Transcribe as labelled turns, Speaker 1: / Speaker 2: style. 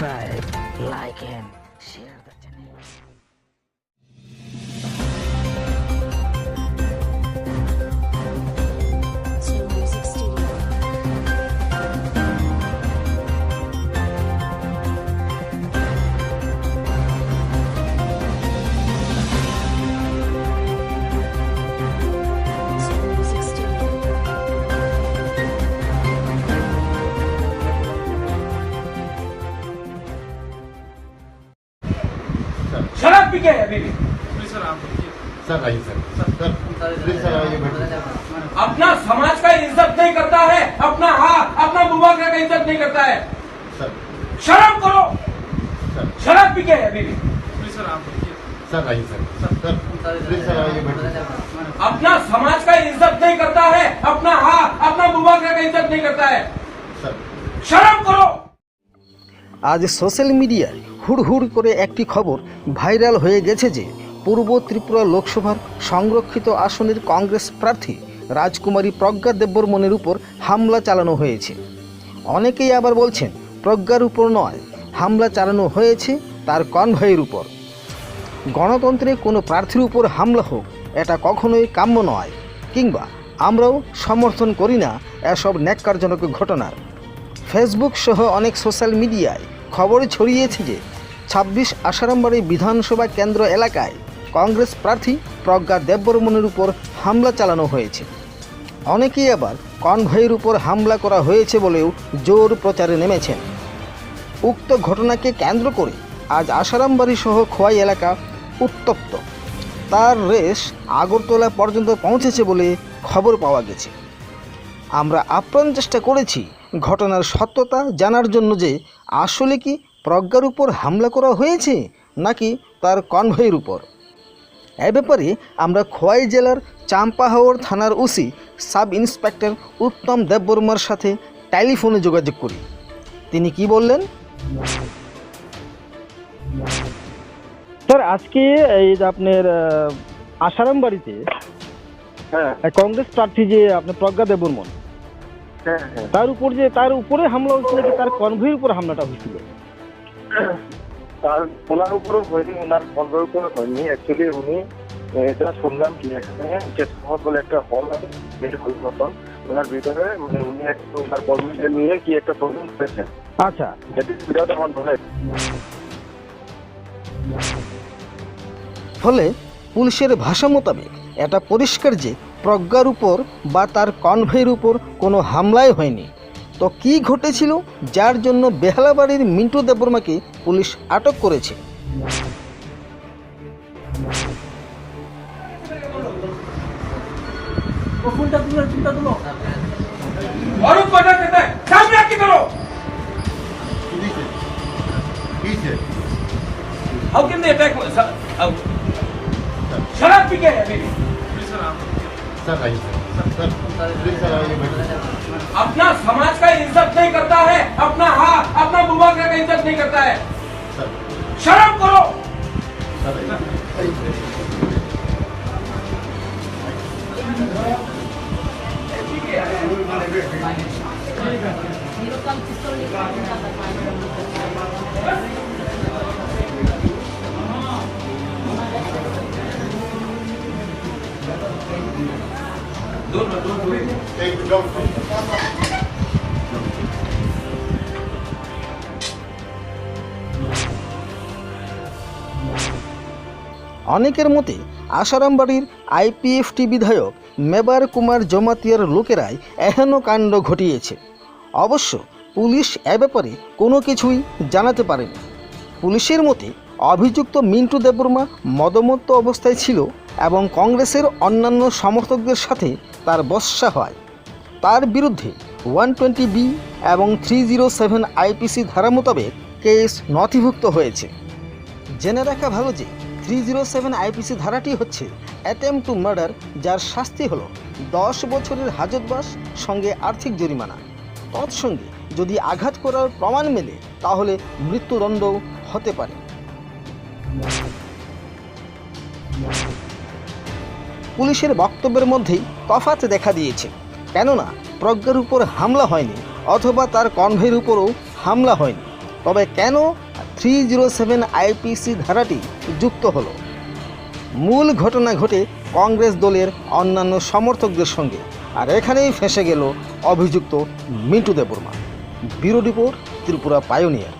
Speaker 1: tribe like
Speaker 2: him.
Speaker 3: शराब पी के अभी भी।
Speaker 4: सर आइए सर। सर प्लीज़ आइए
Speaker 3: अपना समाज का इज़्ज़त नहीं करता है अपना हाँ अपना बुआ का इज़्ज़त नहीं करता है।
Speaker 4: सर।
Speaker 3: शर्म करो।
Speaker 4: सर।
Speaker 3: शराब पी के है अभी भी।
Speaker 4: सर आइए सर। सर आइए
Speaker 3: अपना समाज का इज़्ज़त नहीं करता है अपना हाँ अपना बुआ का इज़्ज़त नहीं करता है।
Speaker 4: सर।
Speaker 3: शर्म करो।
Speaker 5: আজ সোশ্যাল মিডিয়ায় হুড়হুড় করে একটি খবর ভাইরাল হয়ে গেছে যে পূর্ব ত্রিপুরা লোকসভার সংরক্ষিত আসনের কংগ্রেস প্রার্থী রাজকুমারী প্রজ্ঞা দেববর্মনের উপর হামলা চালানো হয়েছে। অনেকেই আবার বলছেন, প্রজ্ঞার উপর নয়, হামলা চালানো হয়েছে তার কনভয়ের উপর। গণতন্ত্রে কোনো প্রার্থীর উপর হামলা হোক, এটা কখনোই কাম্য নয়, কিংবা আমরাও সমর্থন করি না এসব ন্যাক্কারজনক ঘটনার। ফেসবুক সহ অনেক সোশ্যাল মিডিয়ায় খবর ছড়িয়েছে যে ছাব্বিশ আসারামবাড়ি বিধানসভা কেন্দ্র এলাকায় কংগ্রেস প্রার্থী প্রজ্ঞা দেববর্মনের উপর হামলা চালানো হয়েছে। অনেকেই আবার কনভয়ের উপর হামলা করা হয়েছে বলেও জোর প্রচারে নেমেছেন। উক্ত ঘটনাকে কেন্দ্র করে আজ আসারামবাড়ি সহ খোয়াই এলাকা উত্তপ্ত। তার রেশ আগরতলা পর্যন্ত পৌঁছেছে বলে খবর পাওয়া গেছে। আমরা আপ্রাণ চেষ্টা করেছি ঘটনার সত্যতা জানার জন্য যে আসলে কি প্রজ্ঞার উপর হামলা করা হয়েছে নাকি তার কনভয়ের উপর? এ ব্যাপারে আমরা খোয়াই জেলার চাম্পাহাওর থানার ওসি সাব ইন্সপেক্টর উত্তম দেববর্মার সাথে টেলিফোনে যোগাযোগ করি। তিনি কি বললেন?
Speaker 6: স্যার আজকে এই যে আপনার আসারাম বাড়িতে
Speaker 7: হ্যাঁ।
Speaker 6: কংগ্রেস প্রার্থী যে আপনার প্রজ্ঞা দেববর্মন তার উপর যে তার উপরে হামলা হয়েছিল নাকি তার কনভয়ের উপর হামলাটা হয়েছিল?
Speaker 7: তার ওনার উপরও হয়নি ওনার ফলবের উপরও হয়নি। অ্যাকচুয়ালি উনি এটা শুনলাম কি এখানে যে শহর বলে একটা হল আছে হল মতন। ওনার ভিতরে মানে উনি একটু ওনার কর্মীদের নিয়ে কি একটা প্রবলেম করেছেন।
Speaker 6: আচ্ছা।
Speaker 7: যেটি আমার
Speaker 5: ফলে পুলিশের ভাষা মোতাবেক এটা পরিষ্কার যে প্রজ্ঞার উপর বা তার কনভয়ের উপর কোনো হামলাই হয়নি তো কি ঘটেছিল যার জন্য বেহালাবাড়ির মিন্টু দেববর্মাকে পুলিশ আটক করেছে
Speaker 4: How can they attack? Shut up,
Speaker 3: अपना समाज का इज़्ज़त नहीं करता है अपना हाथ अपना बुबा का इज़्ज़त नहीं करता है शर्म करो
Speaker 4: Thank you. Don't do it.
Speaker 5: অনেকের মতে আসারামবাড়ির আইপিএফটি বিধায়ক মেবার কুমার জমাতিয়ার লোকেরাই এহেন কাণ্ড ঘটিয়েছে অবশ্য পুলিশ এ ব্যাপারে কোনো কিছুই জানাতে পারেনি পুলিশের মতে অভিযুক্ত মিন্টু দেববর্মা মদমত্ত অবস্থায় ছিল এবং কংগ্রেসের অন্যান্য সমর্থকদের সাথে তার বস্যা হয়। তার বিরুদ্ধে ওয়ান টোয়েন্টি বি এবং থ্রি জিরো সেভেন আইপিসি ধারা মোতাবেক কেস নথিভুক্ত হয়েছে। জেনে রাখা ভালো যে থ্রি জিরো সেভেন আইপিসি ধারাটি হচ্ছে অ্যাটেম্প টু মার্ডার, যার শাস্তি হলো দশ বছরের হাজতবাস, সঙ্গে আর্থিক জরিমানা। তৎসঙ্গে যদি আঘাত করার প্রমাণ মেলে, তাহলে মৃত্যুদণ্ডও হতে পারে। পুলিশের বক্তব্যের মধ্যেই তফাৎ দেখা দিয়েছে। কেননা, প্রজ্ঞার উপর হামলা হয়নি, অথবা তার কনভের উপরও হামলা হয়নি। তবে কেন থ্রি জিরো সেভেন আইপিসি ধারাটি যুক্ত হলো? মূল ঘটনা ঘটে কংগ্রেস দলের অন্যান্য সমর্থকদের সঙ্গে। আর এখানেই ফেঁসে গেল অভিযুক্ত Mintu Debbarma. Bureau report Tripura Pioneer.